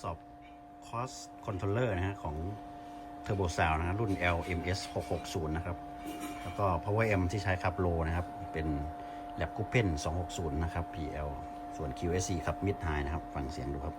สอบคอสคอนโทรเลอร์นะฮะของ Turbo Sound นะรุ่น LMS 660 นะครับ แล้วก็ Power M ที่ใช้ขับโลนะครับ เป็น Lab c o p e n 260 นะครับ PL ส่วน QSC ขับมิดไฮนะครับ ฟังเสียงดูครับ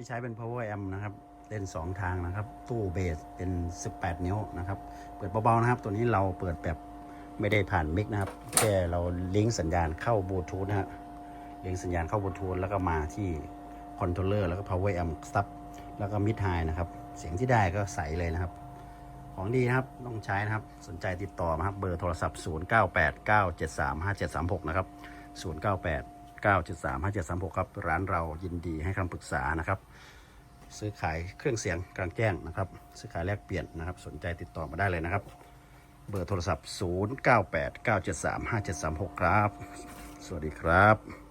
ที่ใช้เป็น power amp นะครับเล่น2 ทางนะครับ ตู้เบสเป็น 18 นิ้วนะครับ เปิดเบาๆนะครับ ตัวนี้เราเปิดแบบไม่ได้ผ่านมิกนะครับแค่เราลิงก์สัญญาณเข้าบลูทูธนะฮะลิงก์สัญญาณเข้าบลูทูธแล้วก็มาที่คอนโทรลเลอร์แล้วก็ power amp ซับแล้วก็มิดไฮนะครับ เสียงที่ได้ก็ใสเลยนะครับ ของดีนะครับต้องใช้นะครับสนใจติดต่อมาครับเบอร์โทรศัพท์ 0989735736 นะครับ 098 973 5736 ครับ ร้านเรายินดีให้คำปรึกษานะครับ ซื้อขายเครื่องเสียงกลางแจ้งนะครับ ซื้อขายแลกเปลี่ยนนะครับ สนใจติดต่อมาได้เลยนะครับ เบอร์โทรศัพท์ 0989735736 ครับ สวัสดีครับ